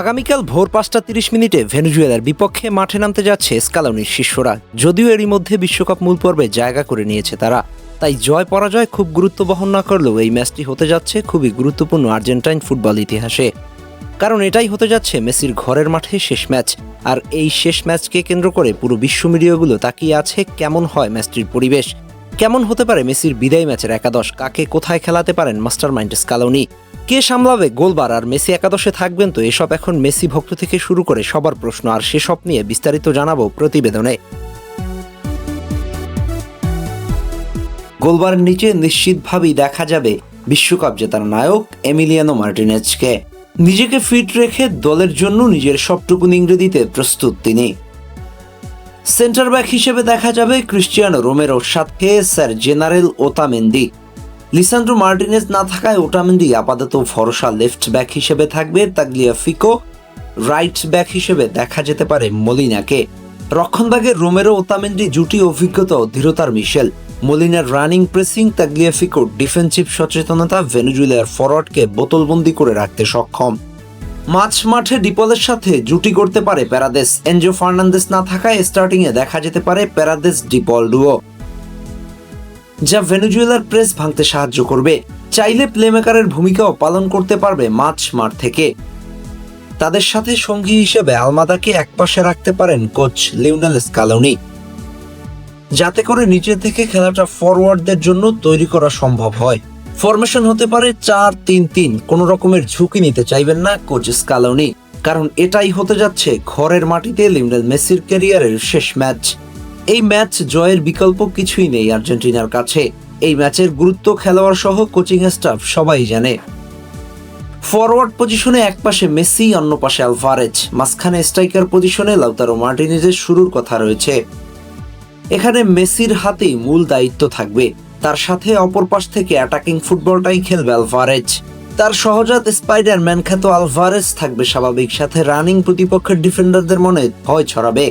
আগামীকাল ভোর পাঁচটা তিরিশ মিনিটে ভেনেজুয়েলার বিপক্ষে মাঠে নামতে যাচ্ছে স্কালোনির শিষ্যরা। যদিও এরই মধ্যে বিশ্বকাপ মূল পর্বে জায়গা করে নিয়েছে তারা, তাই জয় পরাজয় খুব গুরুত্ব বহন না করলেও এই ম্যাচটি হতে যাচ্ছে খুবই গুরুত্বপূর্ণ আর্জেন্টাইন ফুটবল ইতিহাসে। কারণ এটাই হতে যাচ্ছে মেসির ঘরের মাঠে শেষ ম্যাচ, আর এই শেষ ম্যাচকে কেন্দ্র করে পুরো বিশ্ব মিডিয়াগুলো তাকিয়ে আছে কেমন হয় ম্যাচটির পরিবেশ। কেমন হতে পারে মেসির বিদায় ম্যাচের একাদশ, কাকে কোথায় খেলাতে পারেন মাস্টার মাইন্ড স্কালোনি কে সামলাবে? গোলবার আর মেসি একাদশে থাকবেন তো? এসব এখন মেসি ভক্ত থেকে শুরু করে সবার প্রশ্ন। আর সেসব নিয়ে বিস্তারিত জানাব প্রতিবেদনে। গোলবারের নিচে নিশ্চিতভাবেই দেখা যাবে বিশ্বকাপ জেতার নায়ক এমিলিয়ানো মার্টিনেজকে। নিজেকে ফিট রেখে দলের জন্য নিজের সবটুকু ইংরেজিতে প্রস্তুত তিনি। সেন্টার ব্যাক হিসেবে দেখা যাবে ক্রিশ্চিয়ানো রোমেরোর সাথে স্যার জেনারেল ওতামেন্দি লিসান্ড্রো মার্টিনেজ না থাকায় ওটামেন্দি আপাতত ভরসা লেফট ব্যাক হিসেবে থাকবে, তাগলিয়া ফিকো রাইট ব্যাক হিসেবে দেখা যেতে পারে মলিনাকে। রক্ষণভাগে রোমেরো ওতামেন্দি জুটি অভিজ্ঞতা দৃঢ়তার মিশেল। মলিনার রানিং প্রেসিং তাগলিয়াফিকোর ডিফেন্সিভ সচেতনতা, ভেনেজুয়েলার ফরওয়ার্ডকে বোতলবন্দি করে রাখতে সক্ষম। মাঝ মাঠে ডিপলের সাথে জুটি করতে পারে প্যারাদেস। এনজো ফার্নান্দেস না থাকায় স্টার্টিংয়ে দেখা যেতে পারে প্যারাদেস ডিপল ডুও যা ভেনেজুয়েলার প্রেস ভাঙতে সাহায্য করবে। চাইলে প্লেমেকারের ভূমিকাও পালন করতে পারবে মাঝ মাঠ থেকে। তাদের সাথে সঙ্গী হিসেবে আলমাদাকে একপাশে রাখতে পারেন কোচ লিওনেল স্কালোনি। যাতে করে নিচে থেকে খেলাটা ফরওয়ার্ডদের জন্য তৈরি করা সম্ভব হয়। ফরমেশন হতে পারে চার তিন তিন, কোন রকমের ঝুঁকি নিতে চাইবেন না কোচ স্কালোনি। কারণ এটাই হতে যাচ্ছে ঘরের মাটিতে লিওনেল মেসির ক্যারিয়ারের শেষ ম্যাচ। এই ম্যাচ জয়ের বিকল্প কিছুই নেই আর্জেন্টিনার কাছে। এই ম্যাচের গুরুত্ব খেলোয়াড় সহ কোচিং স্টাফ সবাই জানে। ফরওয়ার্ড পজিশনে এক পাশে মেসি, অন্য পাশে আলভারেজ। মাঝখানে স্ট্রাইকার পজিশনে লাউতারো মার্টিনেজের শুরুর কথা রয়েছে। এখানে মেসির হাতেই মূল দায়িত্ব থাকবে। তার সাথে অপর পাশ থেকে অ্যাটাকিং ফুটবলটাই খেলবে আলভারেজ। তার সহজাত স্পাইডারম্যান খ্যাত আলভারেজ থাকবে স্বাভাবিক সাথে রানিং প্রতিপক্ষের ডিফেন্ডারদের মনে ভয় ছড়াবে।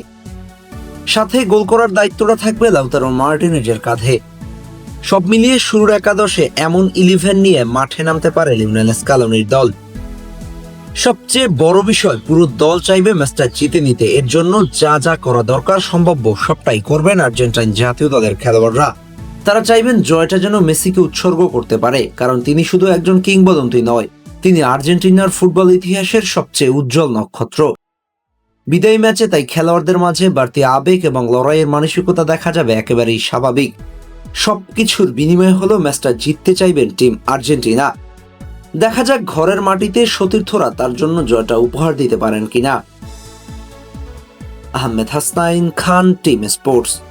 সাথে গোল করার দায়িত্বটা থাকবে লাউতারো মার্টিনেজের কাঁধে। সব মিলিয়ে শুরুর একাদশে এমন ইলেভেন নিয়ে মাঠে নামতে পারে লিওনেল স্কালোনির দল। সবচেয়ে বড় বিষয়, পুরো দল চাইবে ম্যাচটা জিতে নিতে। এর জন্য যা যা করা দরকার সম্ভাব্য সবটাই করবেন আর্জেন্টাইন জাতীয় দলের খেলোয়াড়রা। তারা চাইবেন জয়টা যেন মেসিকে উৎসর্গ করতে পারে, কারণ তিনি শুধু একজন কিংবদন্তি নয়, তিনি আর্জেন্টিনার ফুটবল ইতিহাসের সবচেয়ে উজ্জ্বল নক্ষত্র। বিদায়ী ম্যাচে তাই খেলোয়াড়দের মাঝে বাড়তি আবেগ এবং লড়াইয়ের মানসিকতা দেখা যাবে একেবারেই স্বাভাবিক। সব কিছুর বিনিময়ে হলো ম্যাচটা জিততে চাইবেন টিম আর্জেন্টিনা। দেখা যাক ঘরের মাটিতে সতীর্থরা তার জন্য জয়টা উপহার দিতে পারেন কিনা। Ahmed Hasnain Khan, team sports.